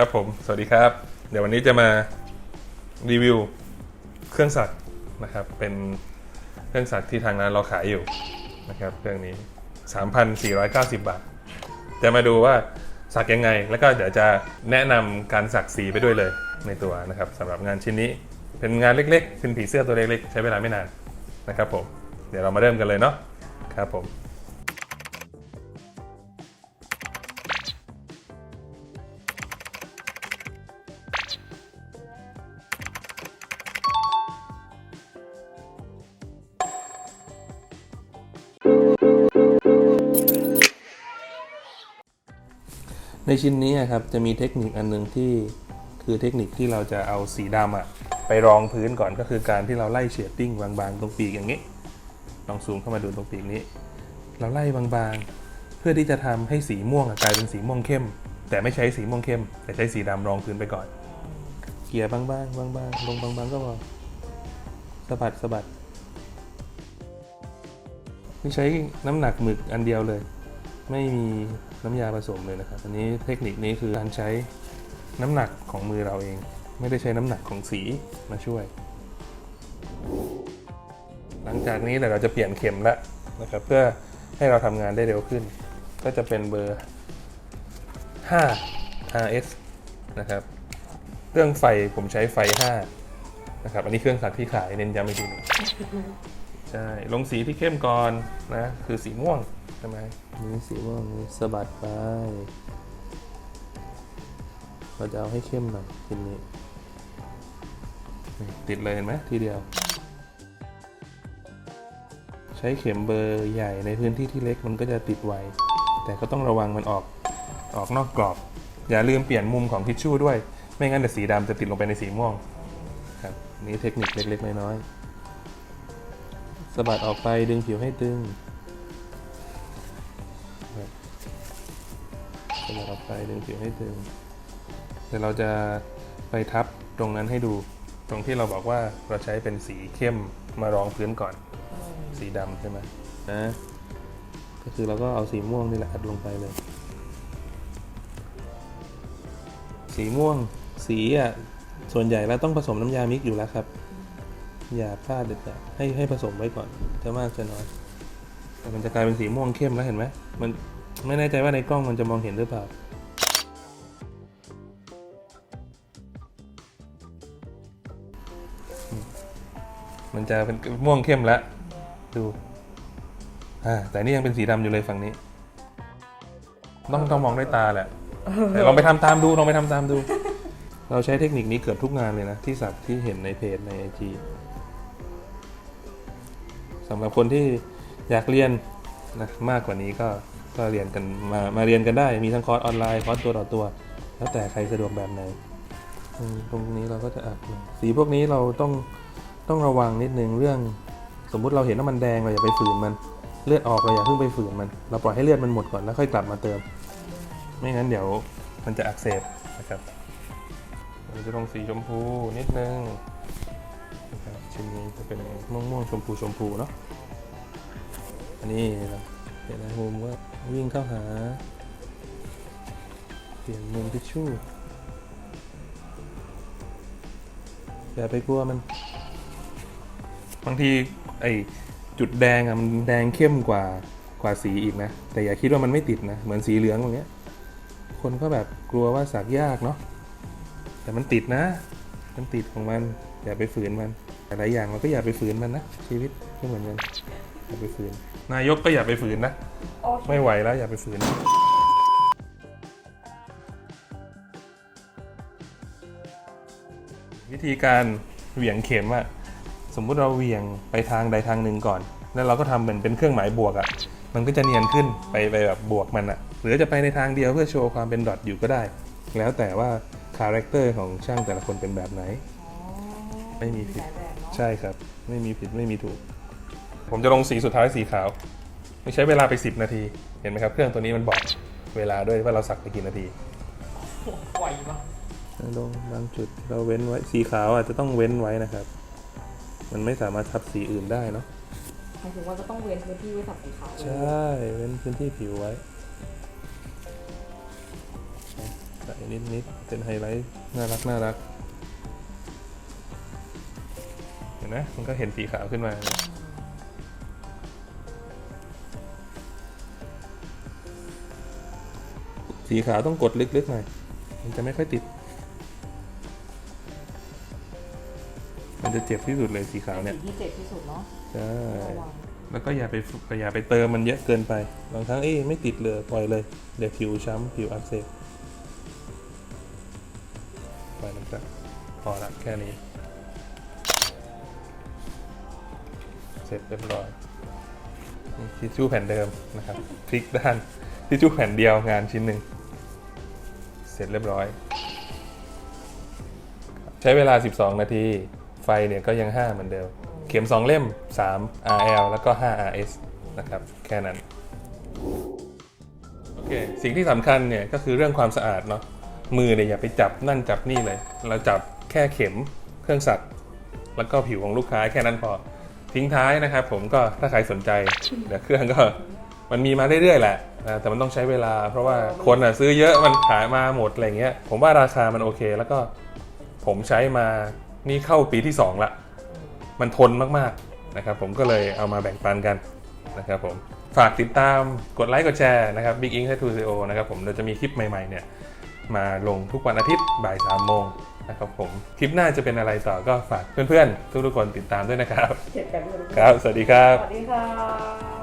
ครับผม สวัสดีครับ เดี๋ยววันนี้จะมารีวิวเครื่องสักนะครับ เป็นเครื่องสักที่ทางร้านเราขายอยู่นะครับเครื่องนี้ 3,490 บาท จะมาดูว่าสักยังไง แล้วก็เดี๋ยวจะแนะนำการสักสีไปด้วยเลยในตัวนะครับสำหรับงานชิ้นนี้ เป็นงานเล็กๆ เป็นผีเสื้อตัวเล็กๆ ใช้เวลาไม่นานนะครับผม เดี๋ยวเรามาเริ่มกันเลยเนาะครับผม ในชิ้นนี้ครับจะมีเทคนิคอันหนึงที่คือเทคนิคที่เราจะเอาสีดำอะไปรองพื้นก่อนก็คือการที่เราไล่เฉดดิ้งบางๆ ตรงปีกอย่างนี้ ลองซูมเข้ามาดูตรงปีกนี้ เราไล่บางๆ เพื่อที่จะทำให้สีม่วงกลายเป็นสีม่วงเข้ม แต่ไม่ใช้สีม่วงเข้ม แต่ใช้สีดำรองพื้นไปก่อน เกลี่ยบางๆบางๆลงบางๆก็พอสะบัดสะบัดนี่ใช้น้ำหนักหมึกอันเดียวเลย ไม่มีน้ำยาผสมเลยนะครับอันนี้เทคนิคนี้คือการใช้น้ำหนักของมือเราเอง ไม่ได้ใช้น้ำหนักของสีมาช่วย หลังจากนี้เดี๋ยวเราจะเปลี่ยนเข็มแล้วนะครับเพื่อให้เราทำงานได้เร็วขึ้น ก็จะเป็นเบอร์ 5 RS นะครับเครื่องไฟผมใช้ไฟ 5 นะครับ อันนี้เครื่องสักที่ขายเน้นย้ำอีกทีนึง ใช่ลงสีที่เข้มก่อนนะคือสีม่วงใช่ไหมนี่สีม่วงนี่สะบัดไปเราจะเอาให้เข้มหน่อยทีนี้นี่ติดเลยเห็นไหมทีเดียว ใช้เข็มเบอร์ใหญ่ในพื้นที่ที่เล็กมันก็จะติดไว แต่ก็ต้องระวังมันออกออกนอกกรอบ อย่าลืมเปลี่ยนมุมของทิชชู่ด้วย ไม่งั้นเดี๋ยวสีดำจะติดลงไปในสีม่วงครับนี่เทคนิคเล็กๆน้อยๆ สะบัดออกไปดึงผิวให้ตึงสะบัดออกไปดึงผิวให้ตึงเดี๋ยวเราจะไปทับตรงนั้นให้ดู ตรงที่เราบอกว่าเราใช้เป็นสีเข้มมารองพื้นก่อน สีดำใช่ไหมนะก็คือเราก็เอาสีม่วงนี่แหละอัดลงไปเลย สีม่วงสีอะส่วนใหญ่แล้วต้องผสมน้ำยามิกอยู่แล้วครับ อย่าพลาดเด็ดขาดให้ให้ผสมไว้ก่อนจะมากจะน้อยแต่มันจะกลายเป็นสีม่วงเข้มแล้วเห็นไหมมันไม่แน่ใจว่าในกล้องมันจะมองเห็นหรือเปล่ามันจะเป็นม่วงเข้มแล้วดูอ่าแต่นี่ยังเป็นสีดำอยู่เลยฝั่งนี้ ต้องต้องมองด้วยตาแหละลองไปทำตามดูลองไปทำตามดู เราใช้เทคนิคนี้เกือบทุกงานเลยนะ ที่สักที่เห็นในเพจในไอจี สำหรับคนที่อยากเรียนนะมากกว่านี้ก็ก็เรียนกันมามาเรียนกันได้ มีทั้งคอร์สออนไลน์คอร์สตัวต่อตัว แล้วแต่ใครสะดวกแบบไหนตรงนี้เราก็จะอัดสีพวกนี้เราต้องต้องระวังนิดนึงเรื่อง สมมุติเราเห็นว่ามันแดงเราอย่าไปฝืนมันเลือดออกเราอย่าเพิ่งไปฝืนมัน เราปล่อยให้เลือดมันหมดก่อนแล้วค่อยกลับมาเติม ไม่งั้นเดี๋ยวมันจะอักเสบนะครับเราจะลงสีชมพูนิดนึง ชิ้นนี้จะเป็นม่วงม่วงๆชมพูชมพูเนาะอันนี้นะเปลี่ยนมุมก็วิ่งเข้าหา เปลี่ยนมุมทิชชู่อย่าไปกลัวมัน บางทีไอจุดแดงอะมันแดงเข้มกว่ากว่าสีอีกนะ แต่อย่าคิดว่ามันไม่ติดนะ เหมือนสีเหลืองอย่างเงี้ย คนก็แบบกลัวว่าสักยากเนาะแต่มันติดนะ มันติดของมัน อย่าไปฝืนมัน หลายอย่างเราก็อย่าไปฝืนมันนะ ชีวิตก็เหมือนกันอย่าไปฝืน นายกก็อย่าไปฝืนนะ ไม่ไหวแล้วอย่าไปฝืนวิธีการเหวี่ยงเข็มอะสมมุติเราเหวี่ยงไปทางใดทางหนึ่งก่อน แล้วเราก็ทำเป็นเป็นเครื่องหมายบวกอะมันก็จะเนียนขึ้นไปไปแบบบวกมันอะหรือจะไปในทางเดียวเพื่อโชว์ความเป็นดอทอยู่ก็ได้ แล้วแต่ว่าคาแรคเตอร์ของช่างแต่ละคนเป็นแบบไหน ไม่มีผิด ใช่ครับ ไม่มีผิดไม่มีถูก ผมจะลงสีสุดท้ายสีขาวไม่ใช้เวลาไป 10 นาที เห็นไหมครับ เครื่องตัวนี้มันบอกเวลาด้วยว่าเราสักไปกี่นาทีไหวปะลงบางจุดเราเว้นไว้สีขาวอาจจะต้องเว้นไว้นะครับ มันไม่สามารถทับสีอื่นได้เนาะหมายถึงว่าจะต้องเว้นพื้นที่ไว้สับสีขาวใช่เว้นพื้นที่ผิวไว้นิดนิดๆเป็นไฮไลท์น่ารักน่ารัก ห็นไหมมันก็เห็นสีขาวขึ้นมาเนี่ยสีขาวต้องกดลึกๆหน่อย มันจะไม่ค่อยติด มันจะเจ็บที่สุดเลยสีขาวเนี่ยสิ่งที่เจ็บที่สุดเนาะใช่ระวังแล้วก็อย่าไปฝึกอย่าไปเติมมันเยอะเกินไป บางครั้งเอ้ยไม่ติดเลยปล่อยเลย เดี๋ยวผิวช้ำผิวอักเสบปล่อยมันไปพอละแค่นี้ เสร็จเรียบร้อยนี่ทิชชู่แผ่นเดิมนะครับพลิกด้านทิชชู่แผ่นเดียวงานชิ้นหนึ่งเสร็จเรียบร้อย ใช้เวลา 12 นาที ไฟเนี่ยก็ยัง 5 เหมือนเดิม เข็ม 2 เล่ม 3 RL แล้วก็5 RS นะครับ แค่นั้น โอเค สิ่งที่สำคัญเนี่ยก็คือเรื่องความสะอาดเนาะมือเนี่ยอย่าไปจับนั่นจับนี่เลย เราจับแค่เข็มเครื่องสัตว์ แล้วก็ผิวของลูกค้าแค่นั้นพอ ทิ้งท้ายนะครับ ผมก็ถ้าใครสนใจเดี๋ยวเครื่องก็มันมีมาเรื่อยๆแหละนะแต่มันต้องใช้เวลา เพราะว่าคนอะซื้อเยอะมันขายมาหมดอะไรเงี้ย ผมว่าราคามันโอเค แล้วก็ผมใช้มานี่เข้าปีที่ 2 ละ มันทนมากๆนะครับ ผมก็เลยเอามาแบ่งปันกันนะครับผมฝากติดตามกดไลค์กดแชร์นะครับ Big Ink Tattoo Studio นะครับผมเราจะมีคลิปใหม่ๆเนี่ย มาลงทุกวันอาทิตย์บ่ายสามโมงนะครับผม คลิปหน้าจะเป็นอะไรต่อก็ฝากเพื่อนๆ ทุกๆคนติดตามด้วยนะครับ เจ็บกันด้วยครับ สวัสดีครับ สวัสดีค่ะ